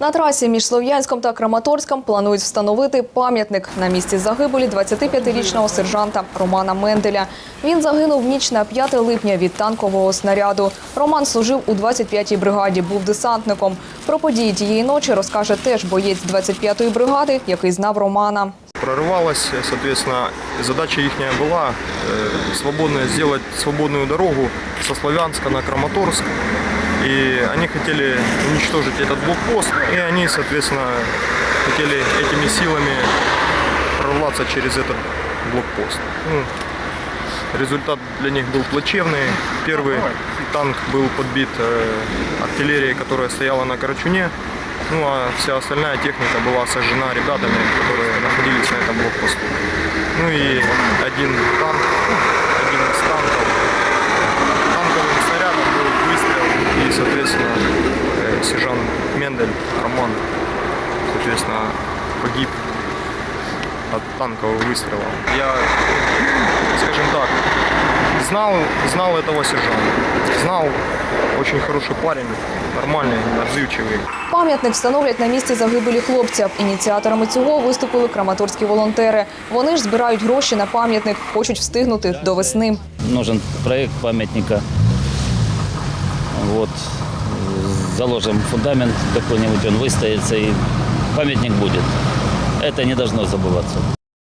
На трасі між Слов'янськом та Краматорськом планують встановити пам'ятник на місці загибелі 25-річного сержанта Романа Менделя. Він загинув в ніч на 5 липня від танкового снаряду. Роман служив у 25-й бригаді, був десантником. Про події тієї ночі розкаже теж боєць 25-ї бригади, який знав Романа. прорывалась, соответственно, задача их была э, свободно сделать свободную дорогу со Славянска на Краматорск. И они хотели уничтожить этот блокпост, и они, соответственно, хотели этими силами прорваться через этот блокпост. Ну, результат для них был плачевный. Первый танк был подбит э, артиллерией, которая стояла на Карачуне. Ну а вся остальная техника была сожжена ребятами, которые находились на этом блокпосту. Ну и один танк, соответственно, э, сержант Мендель Роман, соответственно, погиб от танкового выстрела. Я, скажем так, знал, знал этого сержанта. Знал, очень хороший парень, нормальный, отзывчивый. Пам'ятник встановлять на місці загибелі хлопця. Ініціаторами цього виступили краматорські волонтери. Вони ж збирають гроші на пам'ятник, хочуть встигнути до весни. нужен проект памятника. Вот. Заложим фундамент какой-нибудь, он выстоится, и памятник будет. Это не должно забываться.